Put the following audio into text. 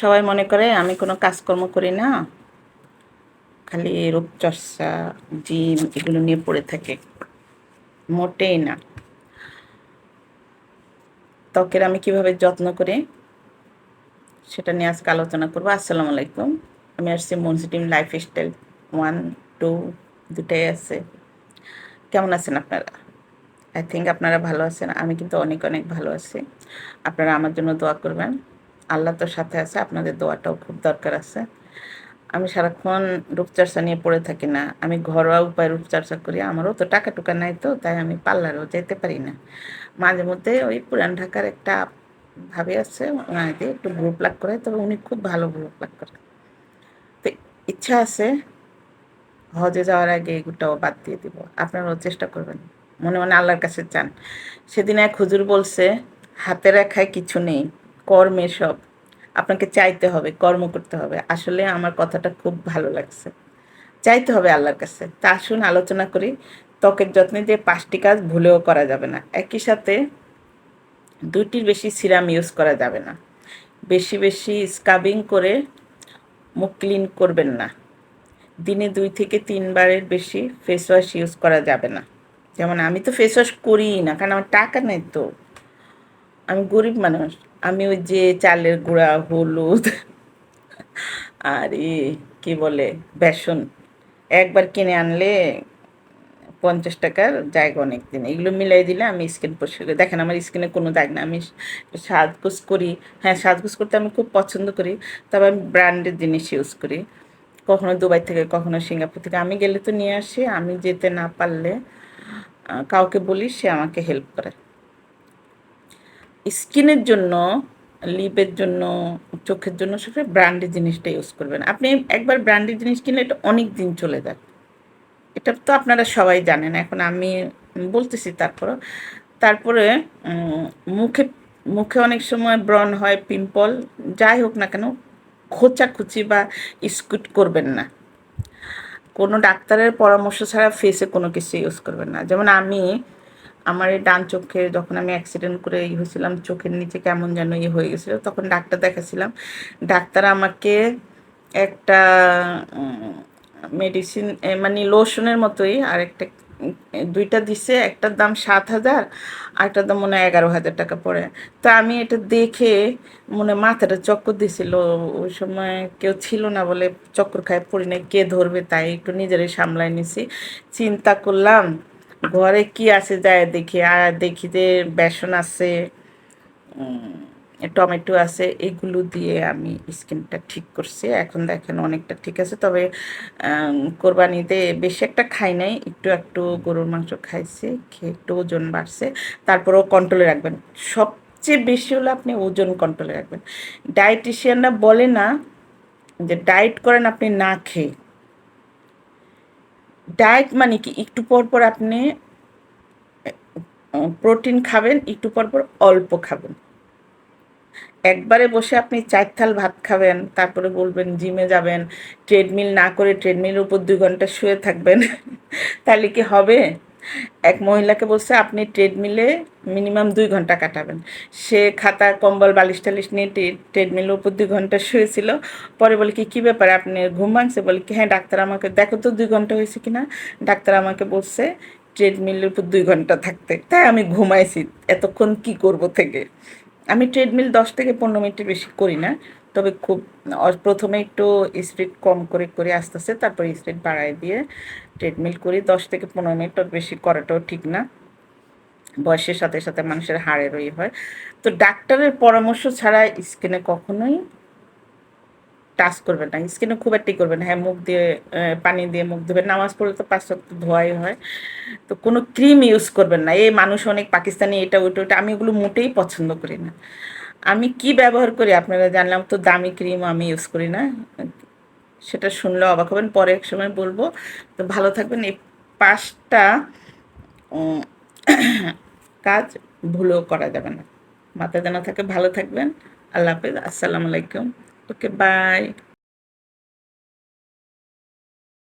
সবাই মনে করে আমি কোনো কাজকর্ম করি না। খালি রূপচর্চা, জিম এগুলো নিয়ে পড়ে থাকে। মোটেই না। ত্বকের আমি কীভাবে যত্ন করি সেটা নিয়ে আজকে আলোচনা করব। আসসালামু আলাইকুম। আমি আসছি মনসিটিম লাইফ স্টাইল ওয়ান, টু দুটাই আছে। কেমন আছেন আপনারা? আই থিঙ্ক আপনারা ভালো আছেন। আমি কিন্তু অনেক অনেক ভালো আছি। আপনারা আমার জন্য দোয়া করবেন। আল্লাহ তো সাথে আছে, আপনাদের দোয়াটাও খুব দরকার আছে। আমি সারাক্ষণ রূপচর্চা নিয়ে পড়ে থাকি না। আমি ঘরোয়া উপায় রূপচর্চা করি, আমারও তো টাকা টুকা নাই তো, তাই আমি পার্লারও যেতে পারি না। মাঝে মধ্যে ওই পুরান ঢাকার একটা ভাবি আছে, ওনাকে একটু গ্রুপ লাগ করে তবে উনি খুব ভালো গ্রুপ লাগ করে। তো ইচ্ছা আছে, হজে যাওয়ার আগে এগুলোটাও বাদ দিয়ে দিব। আপনারাও চেষ্টা করবেন। মনে মনে আল্লাহর কাছে চান। সেদিন এক হুজুর বলছে হাতে রেখায় কিছু নেই। কর্মে সব। আপনাকে চাইতে হবে, কর্ম করতে হবে। আসলে আমার কথাটা খুব ভালো লাগছে। চাইতে হবে আল্লাহর কাছে। তা আসুন আলোচনা করি, ত্বকের যত্নে যে পাঁচটি কাজ ভুলেও করা যাবে না। একই সাথে দুইটির বেশি সিরাম ইউজ করা যাবে না। বেশি বেশি স্কাবিং করে মুখ ক্লিন করবেন না। দিনে দুই থেকে তিনবারের বেশি ফেস ওয়াশ ইউজ করা যাবে না। যেমন আমি তো ফেস ওয়াশ করিই না, কারণ আমার টাকা নেই তো। আমি গরিব মানুষ। আমি ওই যে চালের গুঁড়া, হলুদ, আর ই কি বলে, বেসন একবার কিনে আনলে পঞ্চাশ টাকার জায়গা অনেক দিন। এগুলো মিলাই দিলে আমি স্কিন পরিষ্কার করি। দেখেন, আমার স্কিনে কোনো দাগ না আমি সাজগোজ করি। হ্যাঁ সাজগোজ করতে আমি খুব পছন্দ করি। তবে আমি ব্র্যান্ডের জিনিস ইউজ করি। কখনো দুবাই থেকে, কখনো সিঙ্গাপুর থেকে। আমি গেলে তো নিয়ে আসি। আমি যেতে না পারলে কাউকে বলি, সে আমাকে হেল্প করে। স্কিনের জন্য, লিপের জন্য, চোখের জন্য সবসময় ব্র্যান্ডের জিনিসটা ইউজ করবেন। আপনি একবার ব্র্যান্ডের জিনিস কিনলে এটা অনেক দিন চলে যায় এটা তো আপনারা সবাই জানেন। এখন আমি বলতেছি তারপর তারপরে মুখে মুখে অনেক সময় ব্রণ হয়, পিম্পল, যাই হোক না কেন, খোঁচাখুচি বা স্কুট করবেন না। কোনো ডাক্তারের পরামর্শ ছাড়া ফেসে কোনো কিছু ইউজ করবেন না। যেমন আমি আমার এই ডান চোখে যখন আমি অ্যাক্সিডেন্ট করে ই হয়েছিলাম, চোখের নিচে কেমন যেন ইয়ে হয়ে গেছিল, তখন ডাক্তার দেখাছিলাম। ডাক্তার আমাকে একটা মেডিসিন মানে লোশনের মতোই আর একটা দুইটা দিছে, একটার দাম সাত হাজার, আরেকটার দাম মনে হয় এগারো হাজার টাকা পড়ে। তা আমি এটা দেখে মনে মাথাটা চক্কর দিছিল, ওই সময় কেউ ছিল না বলে চক্কর খায় পড়ি নাই, কে ধরবে তাই একটু নিজেরাই সামলাই নিছি। চিন্তা করলাম ঘরে কি আছে যায় দেখি, আর দেখি যে বেসন আছে টমেটো আছে, এগুলো দিয়ে আমি স্কিনটা ঠিক করছি। এখন দেখেন অনেকটা ঠিক আছে, তবে কোরবানিতে বেশি একটা খাই নাই, একটু একটু গরুর মাংস খাইছি, খেয়ে একটু ওজন বাড়ছে। তারপরেও কন্ট্রোলে রাখবেন। সবচেয়ে বেশি হলে আপনি ওজন কন্ট্রোলে রাখবেন। ডায়েটিশিয়ানরা বলে না যে ডায়েট করেন আপনি না খেয়ে। ডায়েট মানে কি? একটু পর পর আপনি প্রোটিন খাবেন, একটু পর পর অল্প খাবেন। একবারে বসে আপনি চার থাল ভাত খাবেন, তারপরে বলবেন জিমে যাবেন, ট্রেডমিল না করে ট্রেডমিলের উপর দুই ঘণ্টা শুয়ে থাকবেন, তাহলে কি হবে? এক মহিলাকে বলছে, আপনি ট্রেডমিলে মিনিমাম দুই ঘণ্টা কাটাবেন। সে খাতা, কম্বল, বালিশ টালিশ নিয়ে ট্রেডমিলের উপর দুই ঘণ্টা শুয়েছিল। পরে বলে কি, কী ব্যাপারে, আপনি ঘুম ভাঙছে? বলে কি হ্যাঁ ডাক্তার আমাকে, দেখো তো দুই ঘণ্টা হয়েছে কি না ডাক্তার আমাকে বলছে ট্রেডমিলের উপর দুই ঘণ্টা থাকতে। তাই আমি ঘুমাইছি, এতক্ষণ কি করব থেকে? আমি ট্রেডমিল দশ থেকে পনেরো মিনিটের বেশি করি না। তবে খুব প্রথমে একটু স্পিড কম করে করে আস্তে আস্তে তারপর স্পিড বাড়াই দিয়ে ট্রেডমিল করি। দশ থেকে পনেরো মিনিট বেশি করাটাও ঠিক না। বয়সের সাথে সাথে মানুষের হাড়ের ইয়ে হয়। তো ডাক্তারের পরামর্শ ছাড়া স্কিনে কখনোই টাচ করবেন না। স্কিনে খুব একটি করবেন হ্যাঁ মুখ দিয়ে পানি দিয়ে মুখ ধোবেন নামাজ পড়লে তো পাঁচ সপ্তাহ ধোয়াই হয়। তো কোনো ক্রিম ইউজ করবেন না। এই মানুষ অনেক পাকিস্তানি, এটা, ওইটা ওইটা, আমি ওগুলো মোটেই পছন্দ করি না। আমি কি ব্যবহার করি আপনারা জানলাম তো দামি ক্রিম আমি ইউজ করি না। সেটা শুনলে অবাক হবেন, পরে এক সময় বলব। তো ভালো থাকবেন। এই পাঁচটা কাজ ভুলেও করা যাবে না। মাথা জানা থাকে, ভালো থাকবেন। আল্লাহ হাফেজ। আসসালামু আলাইকুম। Okay, bye.